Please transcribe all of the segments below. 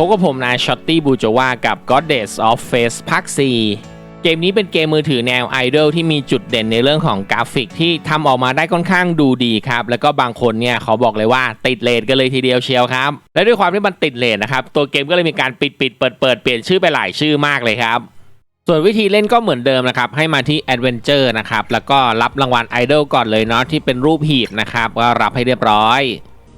พบกับผมนายช็อตตี้บูจวากับ Goddess of Face ภาค4เกมนี้เป็นเกมมือถือแนวไอดอลที่มีจุดเด่นในเรื่องของกราฟิกที่ทำออกมาได้ค่อนข้างดูดีครับ แล้วก็บางคนเนี่ยเขาบอกเลยว่าติดเลทกันเลยทีเดียวเชียวครับ และด้วยความที่มันติดเลทนะครับ ตัวเกมก็เลยมีการปิดปิดเปิดเปิดเปลี่ยนชื่อไปหลายชื่อมากเลยครับส่วนวิธีเล่นก็เหมือนเดิมนะครับ ให้มาที่ Adventure นะครับ แล้วก็รับรางวัลไอดอลก่อนเลยเนาะที่เป็นรูปหีบนะครับก็รับให้เรียบร้อย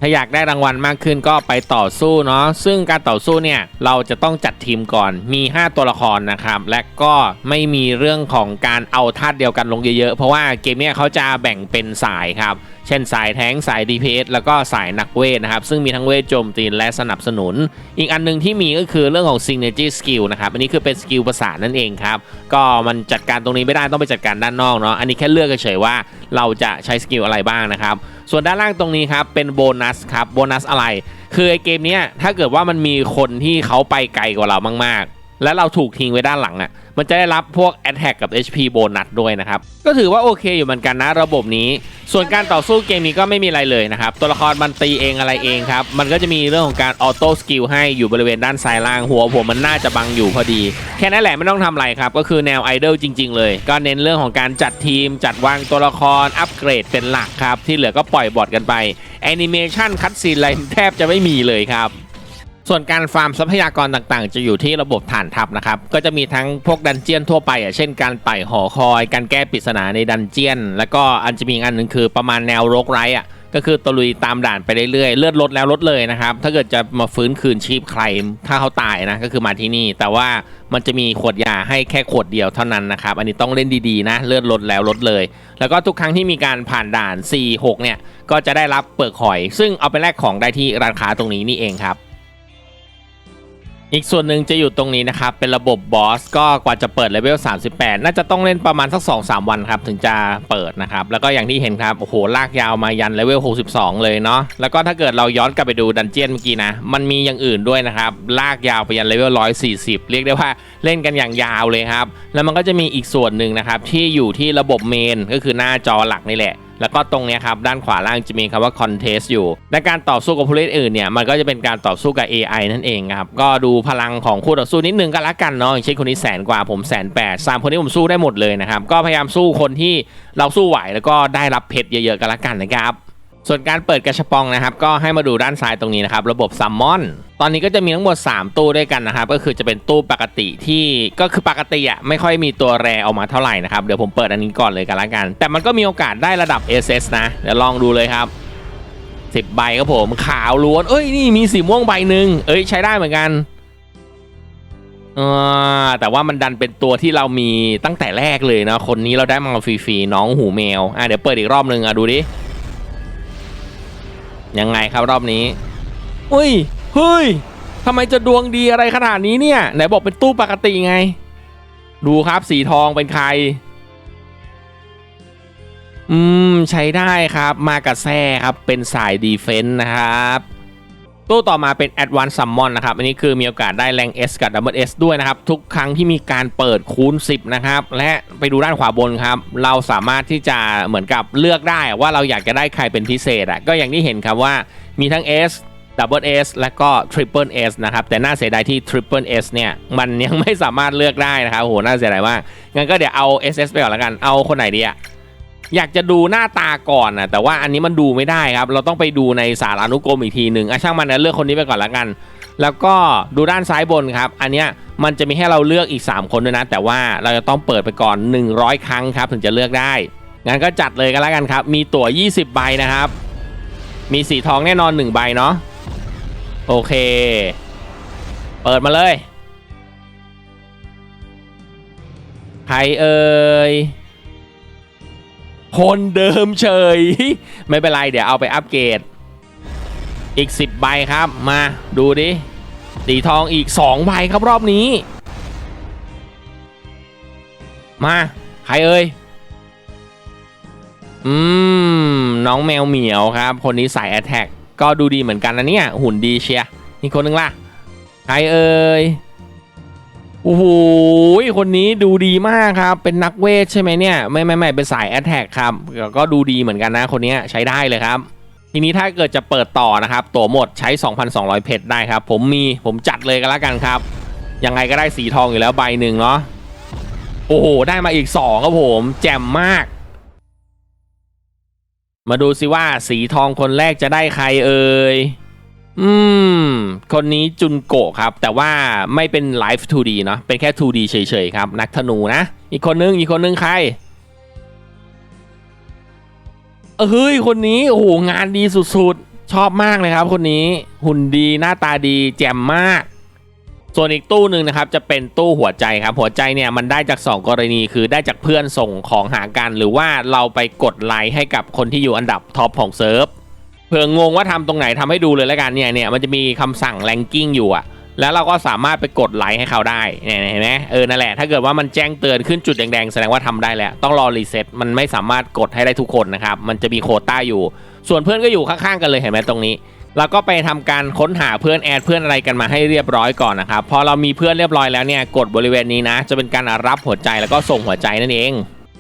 ถ้าอยากได้รางวัลมากขึ้นก็ไปต่อสู้เนาะซึ่งการต่อสู้เนี่ยเราจะต้องจัดทีมก่อนมี 5 ตัวละครนะครับและก็ไม่มีเรื่องของการเอาธาตุเดียวกันลงเยอะๆ เพราะว่าเกมเนี่ยเขาจะแบ่งเป็นสายครับ เช่นสายแท้งสาย DPS แล้วก็สายนักเวทนะครับ ซึ่งมีทั้งเวทโจมตีและสนับสนุน อีกอันหนึงที่มีก็คือเรื่องของ Synergy Skill นะครับ อันนี้คือเป็นสกิลประสานนั่นเองครับ ก็มันจัดการตรงนี้ไม่ได้ต้องไปจัดการด้านนอกเนาะ อันนี้แค่เลือกเฉยๆว่าเราจะใช้สกิลอะไรบ้างนะครับ ส่วนด้านล่างตรงนี้ครับเป็นโบนัสครับ โบนัสอะไร คือไอเกมนี้ถ้าเกิดว่ามันมีคนที่เขาไปไกลกว่าเรามากๆ และเราถูกทิ้งไว้ด้านหลังอะ่ะ มันจะได้รับพวก Attack กับ HP โบนัสด้วยนะครับ ก็ถือว่าโอเคอยู่เหมือนกันนะระบบนี้ ส่วนการต่อสู้เกมนี้ก็ไม่มีอะไรเลยนะครับ ตัวละครมันตีเองอะไรเองครับ มันก็จะมีเรื่องของการออโต้สกิลให้อยู่บริเวณด้านซ้ายล่างหัวผมมันน่าจะบังอยู่พอดี แค่นั้นแหละไม่ต้องทำอะไรครับ ก็คือแนวไอดอลจริง ๆ เลย ก็เน้นเรื่องของการจัดทีม จัดวางตัวละครอัปเกรดเป็นหลักครับที่เหลือก็ปล่อยบอทกันไปแอนิเมชันคัดซีนอะไรแทบจะไม่มีเลยครับ ส่วนการฟาร์มทรัพยากรต่างๆ จะอยู่ที่ระบบฐานทัพนะครับ ก็จะมีทั้งพวกดันเจียนทั่วไปอะเช่นการไต่หอคอย การแก้ปริศนาในดันเจียน แล้วก็อันจะมีอันหนึ่งคือประมาณแนวโรกไรอะก็คือตะลุยตามด่านไปเรื่อยๆ เลือดลดแล้วลดเลยนะครับ ถ้าเกิดจะมาฟื้นคืนชีพใคร ถ้าเขาตายนะ ก็คือมาที่นี่ แต่ว่ามันจะมีขวดยาให้แค่ขวดเดียวเท่านั้นนะครับ อันนี้ต้องเล่นดีๆนะ เลือดลดแล้วลดเลย แล้วก็ทุกครั้งที่มีการผ่านด่าน 4 6 เนี่ย ก็จะได้รับเปลือกหอย ซึ่งเอาไปแลกของได้ที่ร้านค้าตรงนี้นี่เองครับ อีกส่วนหนึ่งจะอยู่ตรงนี้นะครับ เป็นระบบบอสก็กว่าจะเปิดเลเวล 38 น่าจะต้องเล่นประมาณสัก 2-3 วันครับ ถึงจะเปิดนะครับ แล้วก็อย่างที่เห็นครับ โอ้โห ลากยาวมายันเลเวล 62 เลยเนาะแล้วก็ถ้าเกิดเราย้อนกลับไปดูดันเจียนเมื่อกี้นะ มันมีอย่างอื่นด้วยนะครับ ลากยาวไปยันเลเวล 140 เรียกได้ว่าเล่นกันอย่างยาวเลยครับแล้วมันก็จะมีอีกส่วนหนึ่งนะครับที่อยู่ที่ระบบเมนก็คือหน้าจอหลักนี่แหละ แล้วก็ตรงนี้ครับด้านขวาล่างจะมีคำว่า contest อยู่ในการต่อสู้กับผู้เล่นอื่นเนี่ยมันก็จะเป็นการต่อสู้กับ AI นั่นเองครับก็ดูพลังของคู่ต่อสู้นิดนึงก็แล้วกันเนาะอย่างเช่นคนนี้แสนกว่าผมแสนแปดสามคนนี้ผมสู้ได้หมดเลยนะครับก็พยายามสู้คนที่เราสู้ไหวแล้วก็ได้รับเพชรเยอะๆก็แล้วกันนะครับ ส่วนการเปิดกระชปองนะครับ ก็ให้มาดูด้านซ้ายตรงนี้นะครับ ระบบซัมมอนตอนนี้ก็จะมีทั้งหมด 3 ตู้ด้วยกันนะครับ ก็คือจะเป็นตู้ปกติที่ก็คือปกติอะไม่ค่อยมีตัวแรออกมาเท่าไหร่นะครับ เดี๋ยวผมเปิดอันนี้ก่อนเลยกันละกัน แต่มันก็มีโอกาสได้ระดับ SS นะ เดี๋ยวลองดูเลยครับ 10 ใบครับผมขาวล้วน เอ้ยนี่มีสีม่วงใบหนึ่งเอ้ยใช้ได้เหมือนกันเออแต่ว่ามันดันเป็นตัวที่เรามีตั้งแต่แรกเลยนะคนนี้เราได้มาฟรีๆน้องหูแมวอะเดี๋ยวเปิดอีกรอบนึงอะดูดิ ยังไงครับรอบนี้ อุ้ย เฮ้ยทำไมจะดวงดีอะไรขนาดนี้เนี่ย ไหนบอกเป็นตู้ปกติไง ดูครับสีทองเป็นใคร อืม ใช้ได้ครับ มากับแซ่ครับ เป็นสายดีเฟนส์นะครับ ตู้ต่อมาเป็น Advanced Summon นะครับ อันนี้คือมีโอกาสได้แรง S กับ Double S ด้วยนะครับ ทุกครั้งที่มีการเปิดคูณ 10 นะครับ และไปดูด้านขวาบนครับ เราสามารถที่จะเหมือนกับเลือกได้ว่าเราอยากจะได้ใครเป็นพิเศษอะก็อย่างที่เห็นครับว่ามีทั้ง S Double S และก็ Triple S นะครับ แต่น่าเสียดายที่ Triple S เนี่ยมันยังไม่สามารถเลือกได้นะครับโหน่าเสียดายมากงั้นก็เดี๋ยวเอา SS ไปก่อนแล้วกันเอาคนไหนดีอะ อยากจะดูหน้าตาก่อนนะแต่ว่าอันนี้มันดูไม่ได้ครับ เราต้องไปดูในสารานุกรมอีกทีหนึ่งอะช่างมันนะเลือกคนนี้ไปก่อนละกัน แล้วก็ดูด้านซ้ายบนครับ อันเนี้ยมันจะมีให้เราเลือกอีก 3 คนด้วยนะ แต่ว่าเราจะต้องเปิดไปก่อน 100 ครั้งครับ ถึงจะเลือกได้งั้นก็จัดเลยกันแล้วกันครับ มีตั๋ว 20 ใบนะครับ มีสีทองแน่นอน 1 ใบเนาะโอเค เปิดมาเลยใครเอ่ย คนเดิมเฉย ไม่เป็นไรเดี๋ยวเอาไปอัปเกรด อีก 10 ใบครับมาดูดิสีทองอีก 2 ใบครับรอบนี้ มา ใครเอ่ยอืม น้องแมวเหมียวครับ คนนี้ใส่แอตแทกก็ดูดีเหมือนกันนะเนี่ย หุ่นดีเชียร์อีกคนนึงล่ะ ใครเอ่ย โอ้โหคนนี้ดูดีมากครับ เป็นนักเวทใช่ไหมเนี่ย ไม่ไม่ไม่เป็นสายแอตแทกครับก็ดูดีเหมือนกันนะ คนนี้ใช้ได้เลยครับ ทีนี้ถ้าเกิดจะเปิดต่อนะครับ ตัวหมดใช้ 2,200 เพชรได้ครับ ผมมีผมจัดเลยกันแล้วกันครับ ยังไงก็ได้สีทองอยู่แล้วใบหนึ่งเนาะ โอ้โห ได้มาอีก 2 ครับผม แจ่มมาก มาดูสิว่าสีทองคนแรกจะได้ใครเอ่ย อืม คนนี้จุนโกะครับ แต่ว่าไม่เป็นไลฟ์ 2D เนาะเป็นแค่ 2D เฉยๆครับ นักธนูนะ อีกคนนึง อีกคนนึงใครเออเฮ้ย คนนี้โอ้โหงานดีสุดๆ ชอบมากเลยครับ คนนี้หุ่นดีหน้าตาดีแจ่มมาก ส่วนอีกตู้หนึ่งนะครับ จะเป็นตู้หัวใจครับ หัวใจเนี่ยมันได้จาก 2 กรณีคือได้จากเพื่อนส่งของหากัน หรือว่าเราไปกดไลค์ให้กับคนที่อยู่อันดับท็อปของเซิร์ฟ เผื่องงว่าทำตรงไหนทำให้ดูเลยแล้วกันเนี่ยเนี่ยมันจะมีคำสั่งแรงกิ้งอยู่อะแล้วเราก็สามารถไปกดไลค์ให้เขาได้เนี่ยเห็นไหมเออนั่นแหละถ้าเกิดว่ามันแจ้งเตือนขึ้นจุดแดงๆแสดงว่าทำได้แล้วต้องรอรีเซ็ตมันไม่สามารถกดให้ได้ทุกคนนะครับมันจะมีโคต้าอยู่ ส่วนเพื่อนก็อยู่ข้างๆกันเลยเห็นไหมตรงนี้เราก็ไปทำการค้นหาเพื่อนแอดเพื่อนอะไรกันมาให้เรียบร้อยก่อนนะครับพอเรามีเพื่อนเรียบร้อยแล้วเนี่ยกดบริเวณนี้นะ จะเป็นการรับหัวใจแล้วก็ส่งหัวใจนั่นเอง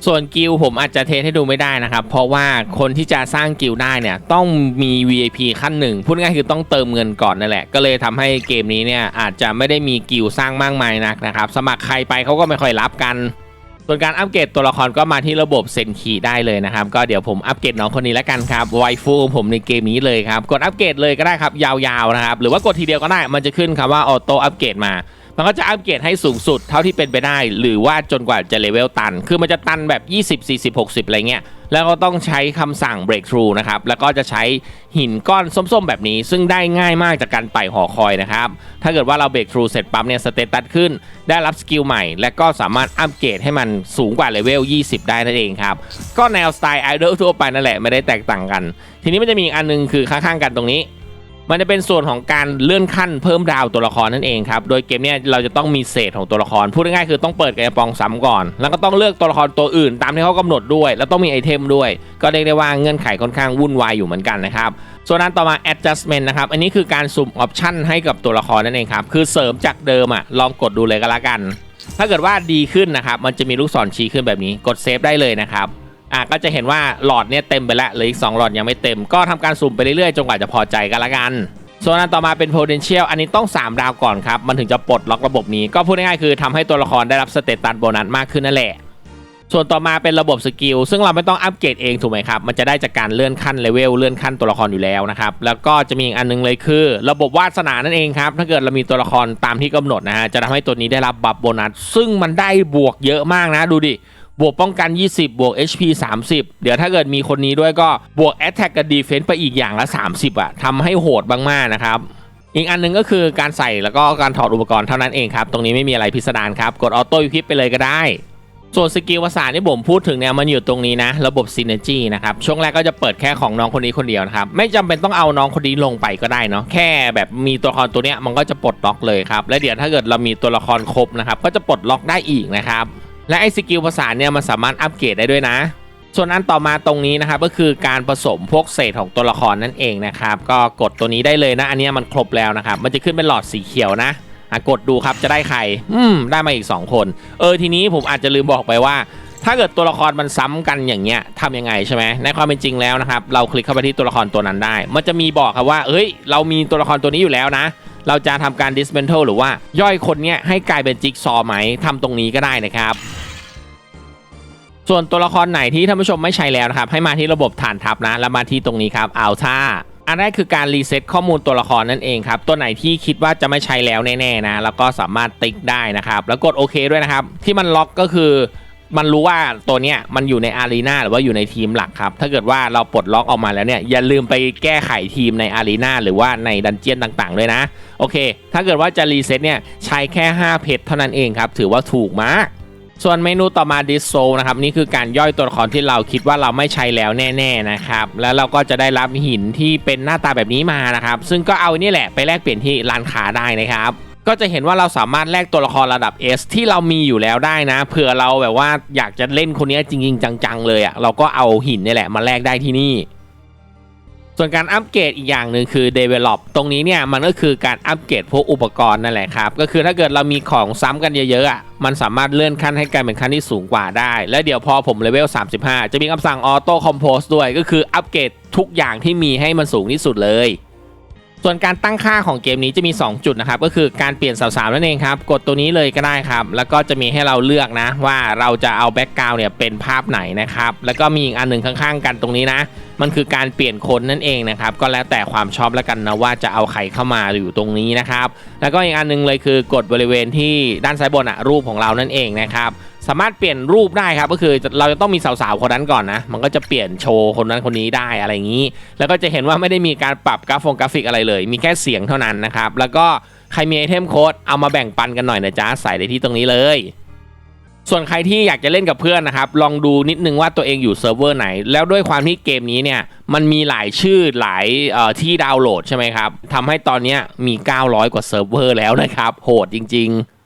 ส่วนกิลผมอาจจะเทสให้ดูไม่ได้นะครับ เพราะว่าคนที่จะสร้างกิลได้เนี่ยต้องมี VIP ขั้นหนึ่งพูดง่ายคือต้องเติมเงินก่อนนั่นแหละ ก็เลยทำให้เกมนี้เนี่ยอาจจะไม่ได้มีกิลสร้างมากมายนักนะครับ สมัครใครไปเขาก็ไม่ค่อยรับกัน ส่วนการอัปเกรดตัวละครก็มาที่ระบบเซนคีได้เลยนะครับ ก็เดี๋ยวผมอัปเกรดน้องคนนี้แล้วกันครับไวฟูผมในเกมนี้เลยครับกดอัปเกรดเลยก็ได้ครับยาวๆนะครับหรือว่ากดทีเดียวก็ได้มันจะขึ้นคำว่าออโต้อัปเกรดมา มันก็จะอัปเกรดให้สูงสุดเท่าที่เป็นไปได้ หรือว่าจนกว่าจะเลเวลตัน คือมันจะตันแบบ 20 40 60 อะไรเงี้ย แล้วก็ต้องใช้คำสั่ง breakthrough นะครับ แล้วก็จะใช้หินก้อนส้มๆ แบบนี้ ซึ่งได้ง่ายมากจากการไต่หอคอยนะครับ ถ้าเกิดว่าเรา breakthrough เสร็จปั๊บเนี่ยสเตตัสขึ้น ได้รับสกิลใหม่ และก็สามารถอัปเกรดให้มันสูงกว่าเลเวล 20 ได้นั่นเองครับ ก็แนวสไตล์ไอดอลทั่วไปนั่นแหละไม่ได้แตกต่างกัน ทีนี้มันจะมีอีกอันนึงคือข้างๆกันตรงนี้ มันจะเป็นส่วนของการเลื่อนขั้นเพิ่มดาวตัวละครนั่นเองครับ โดยเกมเนี้ยเราจะต้องมีเศษของตัวละคร พูดง่ายๆคือต้องเปิดกระปองซ้ำก่อน แล้วก็ต้องเลือกตัวละครตัวอื่น ตามที่เขากำหนดด้วย แล้วต้องมีไอเทมด้วย ก็เรียกได้ว่าเงื่อนไขค่อนข้างวุ่นวายอยู่เหมือนกันนะครับส่วนนั้นต่อมา adjustment นะครับ อันนี้คือการสุ่มออปชันให้กับตัวละครนั่นเองครับ คือเสริมจากเดิมอะ ลองกดดูเลยก็แล้วกัน ถ้าเกิดว่าดีขึ้นนะครับ มันจะมีลูกศรชี้ขึ้นแบบนี้ กดเซฟได้เลยนะครับ อะก็จะเห็นว่าหลอดเนี่ยเต็มไปแล้วเหลืออีก2หลอดยังไม่เต็ม ก็ทำการสุ่มไปเรื่อยๆจนกว่าจะพอใจกันละกันส่วนอันต่อมาเป็น potential อันนี้ต้อง 3 ดาวก่อนครับ มันถึงจะปลดล็อกระบบนี้ ก็พูดง่ายๆคือทำให้ตัวละครได้รับสเตตัสโบนัสมากขึ้นนั่นแหละ ส่วนต่อมาเป็นระบบสกิลซึ่งเราไม่ต้องอัปเกรดเองถูกไหมครับ มันจะได้จากการเลื่อนขั้นเลเวลเลื่อนขั้นตัวละครอยู่แล้วนะครับ แล้วก็จะมีอีกอันนึงเลยคือ ระบบวาสนานั่นเองครับ ถ้าเกิดเรามีตัวละครตามที่กำหนดนะฮะ จะทำให้ตัวนี้ได้รับบัฟโบนัส ซึ่งมันได้บวกเยอะมากนะ ดูดิ บวกป้องกัน 20 บวก HP 30 เดี๋ยวถ้าเกิดมีคนนี้ด้วยก็บวก Attack กับ Defense ไปอีกอย่างละ 30 อะทำให้โหดมากๆนะครับ อีกอันหนึงก็คือการใส่แล้วก็การถอดอุปกรณ์เท่านั้นเองครับ ตรงนี้ไม่มีอะไรพิสดารครับ กดออโต้วิพิปไปเลยก็ได้ ส่วนสกิลภาษาที่ผมพูดถึงเนี่ยมันอยู่ตรงนี้นะ ระบบ Synergy นะครับ ช่วงแรกก็จะเปิดแค่ของน้องคนนี้คนเดียวนะครับ ไม่จำเป็นต้องเอาน้องคนนี้ลงไปก็ได้เนาะแค่แบบมีตัวละครตัวเนี้ยมันก็จะปลดล็อกเลยครับและเดี๋ยวถ้าเกิดเรามีตัวละครครบนะครับก็จะปลดล็อกได้อีกนะครับ และไอ้สกิลภาษาเนี่ยมันสามารถอัปเกรดได้ด้วยนะ ส่วนอันต่อมาตรงนี้นะครับก็คือการผสมพวกเศษของตัวละครนั่นเองนะครับ ก็กดตัวนี้ได้เลยนะ อันนี้มันครบแล้วนะครับ มันจะขึ้นเป็นหลอดสีเขียวนะกดดูครับจะได้ใคร อืม ได้มาอีก 2 คน เออทีนี้ผมอาจจะลืมบอกไปว่า ถ้าเกิดตัวละครมันซ้ำกันอย่างเงี้ยทำยังไงใช่ไหมในความเป็นจริงแล้วนะครับ เราคลิกเข้าไปที่ตัวละครตัวนั้นได้ มันจะมีบอกครับว่า เอ้ย เรามีตัวละครตัวนี้อยู่แล้วนะ เราจะทำการ dismantle หรือว่าย่อยคนเนี้ยให้กลายเป็นจิ๊กซอว์ไหมทำตรงนี้ก็ได้นะครับ ส่วนตัวละครไหนที่ท่านผู้ชมไม่ใช้แล้วนะครับ ให้มาที่ระบบฐานทัพนะ แล้วมาที่ตรงนี้ครับเอาท่าอันแรกคือการรีเซ็ตข้อมูลตัวละครนั่นเองครับ ตัวไหนที่คิดว่าจะไม่ใช้แล้วแน่ๆนะ แล้วก็สามารถติ๊กได้นะครับ แล้วกดโอเคด้วยนะครับ ที่มันล็อกก็คือ มันรู้ว่าตัวเนี้ยมันอยู่ในอารีนาหรือว่าอยู่ในทีมหลักครับถ้าเกิดว่าเราปลดล็อกออกมาแล้วเนี่ยอย่าลืมไปแก้ไขทีมในอารีนาหรือว่าในดันเจียนต่างๆ ด้วยนะ โอเค ถ้าเกิดว่าจะรีเซ็ตเนี่ยใช้แค่ 5 เพชรเท่านั้นเองครับถือว่าถูกมากส่วนเมนูต่อมา d i s s o นะครับนี่คือการย่อยตัวละครที่เราคิดว่าเราไม่ใช้แล้วแน่ ๆนะครับ แล้วเราก็จะได้รับหินที่เป็นหน้าตาแบบนี้มานะครับ ซึ่งก็เอานี่แหละไปแลกเปลี่ยนที่ร้านค้าได้นะครับ ก็จะเห็นว่าเราสามารถแลกตัวละครระดับ S ที่เรามีอยู่แล้วได้นะ เผื่อเราแบบว่าอยากจะเล่นคนนี้จริง ๆ จัง ๆ เลยอะ่ะเราก็เอาหินนี่แหละมาแลกได้ที่นี่ ส่วนการอัปเกรดอีกอย่างหนึ่งคือ develop ตรงนี้เนี่ยมันก็คือการอัปเกรดพวกอุปกรณ์นั่นแหละครับ ก็คือถ้าเกิดเรามีของซ้ำกันเยอะๆอะมันสามารถเลื่อนขั้นให้กลายเป็นขั้นที่สูงกว่าได้ และเดี๋ยวพอผมเลเวล 35 จะมีคำสั่ง auto compose ด้วย ก็คืออัปเกรดทุกอย่างที่มีให้มันสูงที่สุดเลย ส่วนการตั้งค่าของเกมนี้จะมี 2 จุดนะครับ ก็คือการเปลี่ยนสาวๆนั่นเองครับ กดตัวนี้เลยก็ได้ครับ แล้วก็จะมีให้เราเลือกนะ ว่าเราจะเอาแบ็กกราวน์เนี่ยเป็นภาพไหนนะครับ แล้วก็มีอีกอันหนึ่งข้างๆ กันตรงนี้นะ มันคือการเปลี่ยนคนนั่นเองนะครับ ก็แล้วแต่ความชอบแล้วกันนะว่าจะเอาใครเข้ามาอยู่ตรงนี้นะครับ แล้วก็อีกอันหนึงเลยคือกดบริเวณที่ด้านซ้ายบนอะรูปของเรานั่นเองนะครับ สามารถเปลี่ยนรูปได้ครับก็คือเราจะต้องมีสาวๆคนนั้นก่อนนะ มันก็จะเปลี่ยนโชว์คนนั้นคนนี้ได้อะไรอย่างนี้ แล้วก็จะเห็นว่าไม่ได้มีการปรับกราฟงกราฟิกอะไรเลย มีแค่เสียงเท่านั้นนะครับ แล้วก็ใครมีไอเทมโค้ดเอามาแบ่งปันกันหน่อยนะจ๊ะใส่ได้ที่ตรงนี้เลยส่วนใครที่อยากจะเล่นกับเพื่อนนะครับ ลองดูนิดนึงว่าตัวเองอยู่เซิร์ฟเวอร์ไหน แล้วด้วยความที่เกมนี้เนี่ย มันมีหลายชื่อหลายที่ดาวน์โหลดใช่ไหมครับทำให้ตอนนี้มี 900 กว่าเซิร์ฟเวอร์แล้วนะครับ โหดจริง ๆ